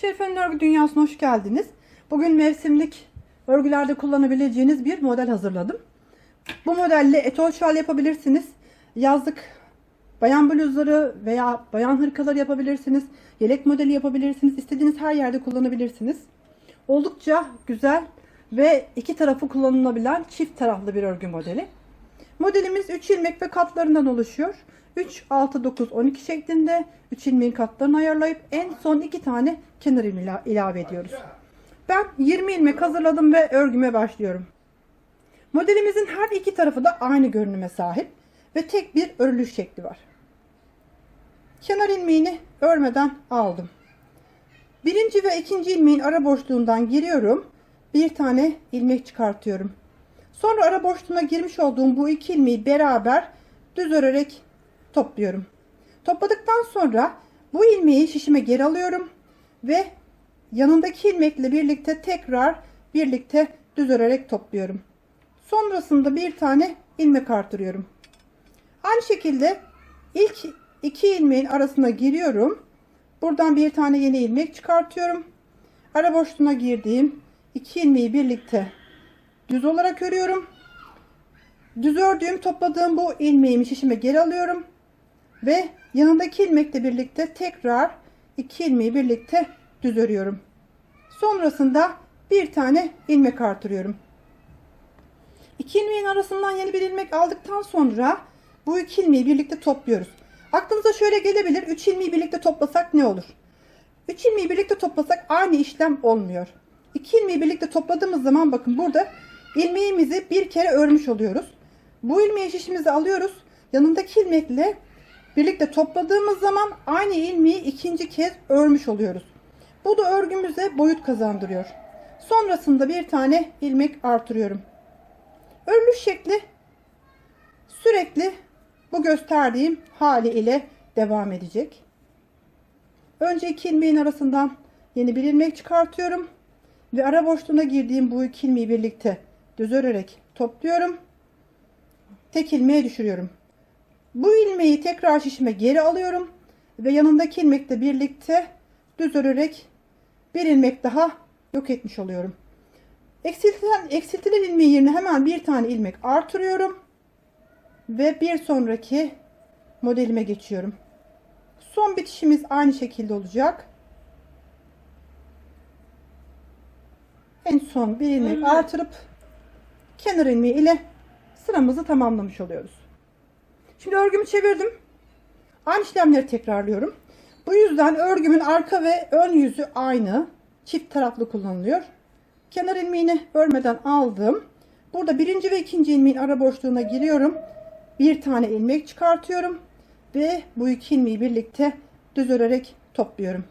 Şerife'nin örgü dünyasına hoş geldiniz. Bugün mevsimlik örgülerde kullanabileceğiniz bir model hazırladım. Bu modelle etol şal yapabilirsiniz. Yazlık bayan bluzları veya bayan hırkaları yapabilirsiniz. Yelek modeli yapabilirsiniz. İstediğiniz her yerde kullanabilirsiniz. Oldukça güzel ve iki tarafı kullanılabilen çift taraflı bir örgü modeli. Modelimiz 3 ilmek ve katlarından oluşuyor. 3, 6, 9, 12 şeklinde 3 ilmeğin katlarını ayarlayıp en son 2 tane kenar ilmeği ila- ilave ediyoruz. Ben 20 ilmek hazırladım ve örgüme başlıyorum. Modelimizin her iki tarafı da aynı görünüme sahip ve tek bir örülüş şekli var. Kenar ilmeğini örmeden aldım. Birinci ve ikinci ilmeğin ara boşluğundan giriyorum. Bir tane ilmek çıkartıyorum. Sonra ara boşluğuna girmiş olduğum bu iki ilmeği beraber düz örerek topluyorum. Topladıktan sonra bu ilmeği şişime geri alıyorum ve yanındaki ilmekle birlikte tekrar birlikte düz örerek topluyorum. Sonrasında bir tane ilmek artırıyorum. Aynı şekilde ilk iki ilmeğin arasına giriyorum. Buradan bir tane yeni ilmek çıkartıyorum. Ara boşluğuna girdiğim iki ilmeği birlikte düz olarak örüyorum. Düz ördüğüm topladığım bu ilmeğimi şişime geri alıyorum. Ve yanındaki ilmekle birlikte tekrar iki ilmeği birlikte düz örüyorum. Sonrasında bir tane ilmek artırıyorum. İki ilmeğin arasından yeni bir ilmek aldıktan sonra bu iki ilmeği birlikte topluyoruz. Aklınıza şöyle gelebilir. Üç ilmeği birlikte toplasak ne olur? Üç ilmeği birlikte toplasak aynı işlem olmuyor. İki ilmeği birlikte topladığımız zaman bakın burada ilmeğimizi bir kere örmüş oluyoruz. Bu ilmeği şişimize alıyoruz. Yanındaki ilmekle birlikte topladığımız zaman aynı ilmeği ikinci kez örmüş oluyoruz. Bu da örgümüze boyut kazandırıyor. Sonrasında bir tane ilmek artırıyorum. Örülüş şekli sürekli bu gösterdiğim hali ile devam edecek. Önce iki ilmeğin arasından yeni bir ilmek çıkartıyorum. Ve ara boşluğuna girdiğim bu iki ilmeği birlikte düz örerek topluyorum. Tek ilmeğe düşürüyorum. Bu ilmeği tekrar şişime geri alıyorum. Ve yanındaki ilmekle birlikte düz örerek bir ilmek daha yok etmiş oluyorum. Eksiltilen, eksiltilen ilmeği yerine hemen bir tane ilmek artırıyorum. Ve bir sonraki modelime geçiyorum. Son bitişimiz aynı şekilde olacak. En son bir ilmek artırıp kenar ilmeği ile sıramızı tamamlamış oluyoruz. Şimdi örgümü çevirdim. Aynı işlemleri tekrarlıyorum. Bu yüzden örgümün arka ve ön yüzü aynı. Çift taraflı kullanılıyor. Kenar ilmeğini örmeden aldım. Burada birinci ve ikinci ilmeğin ara boşluğuna giriyorum. Bir tane ilmek çıkartıyorum. Ve bu iki ilmeği birlikte düz örerek topluyorum.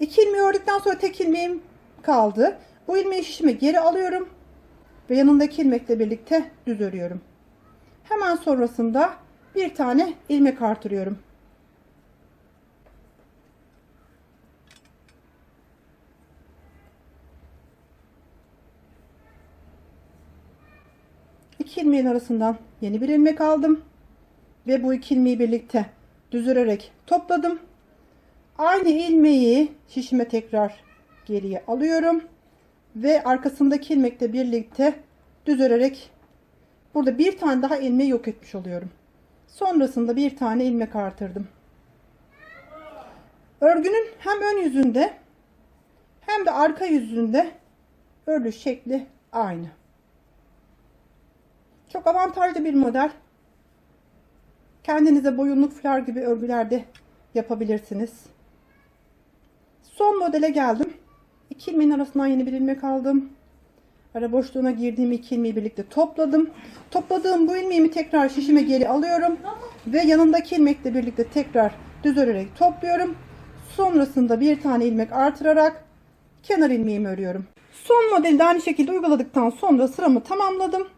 İki ilmeği ördükten sonra tek ilmeğim kaldı. Bu ilmeği şişime geri alıyorum. Ve yanındaki ilmekle birlikte düz örüyorum. Hemen sonrasında bir tane ilmek artırıyorum. İki ilmeğin arasından yeni bir ilmek aldım. Ve bu iki ilmeği birlikte düz örerek topladım. Aynı ilmeği şişime tekrar geriye alıyorum. Ve arkasındaki ilmekle birlikte düz örerek burada bir tane daha ilmeği yok etmiş oluyorum. Sonrasında bir tane ilmek artırdım. Örgünün hem ön yüzünde hem de arka yüzünde örülüş şekli aynı. Çok avantajlı bir model. Kendinize boyunluk fular gibi örgülerde yapabilirsiniz. Son modele geldim. İki ilmeğin arasından yeni bir ilmek aldım. Ara boşluğuna girdiğim iki ilmeği birlikte topladım. Topladığım bu ilmeğimi tekrar şişime geri alıyorum. Ve yanındaki ilmekle birlikte tekrar düz örerek topluyorum. Sonrasında bir tane ilmek artırarak kenar ilmeğimi örüyorum. Son modeli de aynı şekilde uyguladıktan sonra sıramı tamamladım.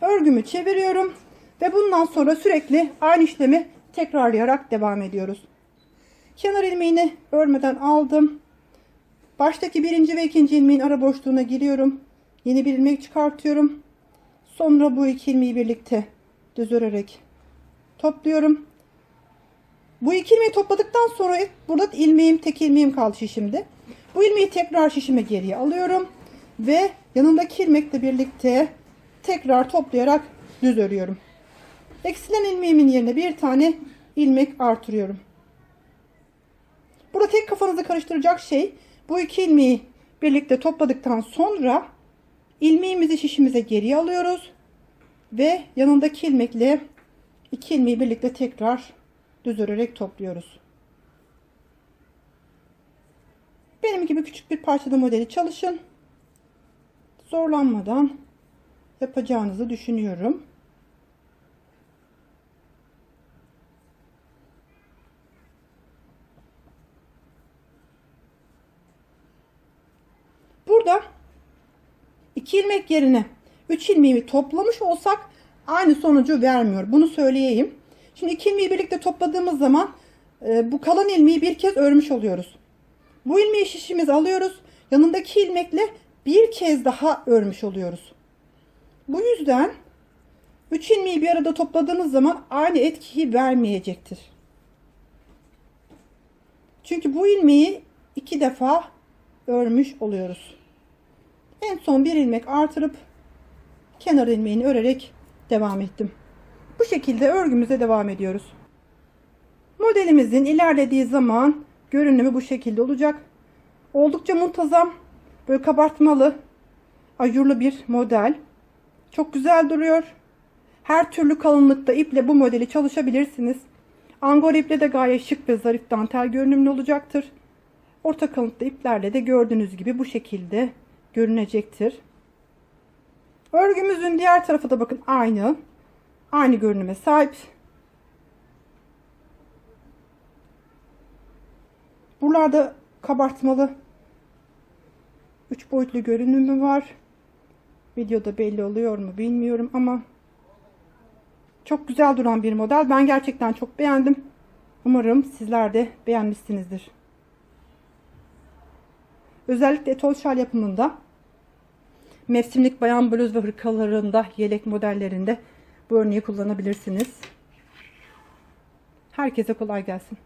Örgümü çeviriyorum. Ve bundan sonra sürekli aynı işlemi tekrarlayarak devam ediyoruz. Kenar ilmeğini örmeden aldım. Baştaki birinci ve ikinci ilmeğin ara boşluğuna giriyorum. Yeni bir ilmek çıkartıyorum. Sonra bu iki ilmeği birlikte düz örerek topluyorum. Bu iki ilmeği topladıktan sonra burada ilmeğim tek ilmeğim kaldı şişimde. Bu ilmeği tekrar şişime geriye alıyorum. Ve yanındaki ilmekle birlikte tekrar toplayarak düz örüyorum. Eksilen ilmeğimin yerine bir tane ilmek artırıyorum. Burada tek kafanızı karıştıracak şey bu iki ilmeği birlikte topladıktan sonra ilmeğimizi şişimize geriye alıyoruz ve yanındaki ilmekle iki ilmeği birlikte tekrar düz örerek topluyoruz. Benim gibi küçük bir parçada modeli çalışın. Zorlanmadan yapacağınızı düşünüyorum. Burada iki ilmek yerine 3 ilmeği toplamış olsak aynı sonucu vermiyor. Bunu söyleyeyim. Şimdi iki ilmeği birlikte topladığımız zaman e, bu kalan ilmeği bir kez örmüş oluyoruz. Bu ilmeği şişimize alıyoruz. Yanındaki ilmekle bir kez daha örmüş oluyoruz. Bu yüzden 3 ilmeği bir arada topladığınız zaman aynı etkiyi vermeyecektir. Çünkü bu ilmeği iki defa örmüş oluyoruz. En son bir ilmek artırıp kenar ilmeğini örerek devam ettim. Bu şekilde örgümüze devam ediyoruz. Modelimizin ilerlediği zaman görünümü bu şekilde olacak. Oldukça muntazam, böyle kabartmalı, ajurlu bir model. Çok güzel duruyor. Her türlü kalınlıkta iple bu modeli çalışabilirsiniz. Angora iple de gayet şık ve zarif dantel görünümlü olacaktır. Orta kalınlıkta iplerle de gördüğünüz gibi bu şekilde görünecektir. Örgümüzün diğer tarafı da bakın aynı. Aynı görünüme sahip. Buralarda kabartmalı 3 boyutlu görünümü var. Videoda belli oluyor mu bilmiyorum ama çok güzel duran bir model. Ben gerçekten çok beğendim. Umarım sizler de beğenmişsinizdir. Özellikle etol şal yapımında mevsimlik bayan bluz ve hırkalarında yelek modellerinde bu örneği kullanabilirsiniz. Herkese kolay gelsin.